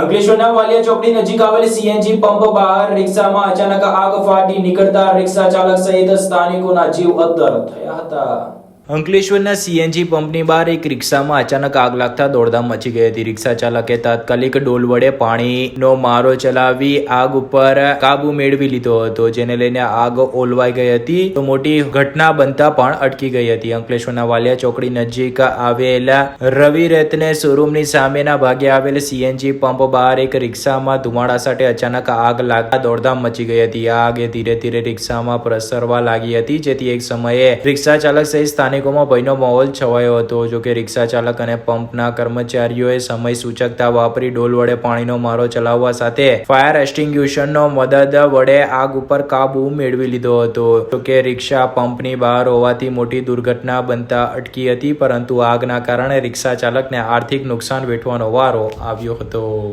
અંકલેશ્વરના વાલિયા ચોકડી નજીક આવેલ સીએનજી પંપ બહાર રિક્ષામાં અચાનક આગ ફાટી નીકળતા રિક્ષા ચાલક સહિત સ્થાનિકોના જીવ અદ્ધર થયા હતા. અંકલેશ્વરના સીએનજી પંપની બહાર એક રિક્ષામાં અચાનક આગ લાગતા દોડધામ મચી ગઈ હતી. રિક્ષા ચાલકે તાત્કાલિક ડોલ વડે પાણીનો મારો ચલાવી આગ ઉપર કાબુ મેળવી લીધો હતો, જેને લઈને આગ ઓલવાઈ ગઈ હતી. તો મોટી ઘટના બનતા પણ અટકી ગઈ હતી. અંકલેશ્વરના વાલિયા ચોકડી નજીક આવેલા રવિ રત્ને શોરૂમની સામેના ભાગે આવેલ સીએનજી પંપ બહાર એક રિક્ષામાં ધુમાડા સાથે અચાનક આગ લાગતા દોડધામ મચી ગઈ હતી. આ આગે ધીરે ધીરે રિક્ષામાં પ્રસરવા લાગી હતી, જેથી એક સમયે રિક્ષા ચાલક સહિત સ્થાનિકોમાં ભયનો માહોલ છવાયો હતો. જોકે રિક્ષા ચાલક અને પંપના કર્મચારીઓએ સમય સૂચકતા વાપરી ડોલ વડે પાણીનો મારો ચલાવવા સાથે ફાયર એક્સટિંગ્યુશનનો મદદ વડે આગ ઉપર કાબુ મેળવી લીધો હતો. જોકે રિક્ષા પંપની બહાર હોવાથી મોટી દુર્ઘટના બનતા અટકી હતી, પરંતુ આગના કારણે રિક્ષા ચાલકને આર્થિક નુકસાન વેઠવાનો વારો આવ્યો હતો.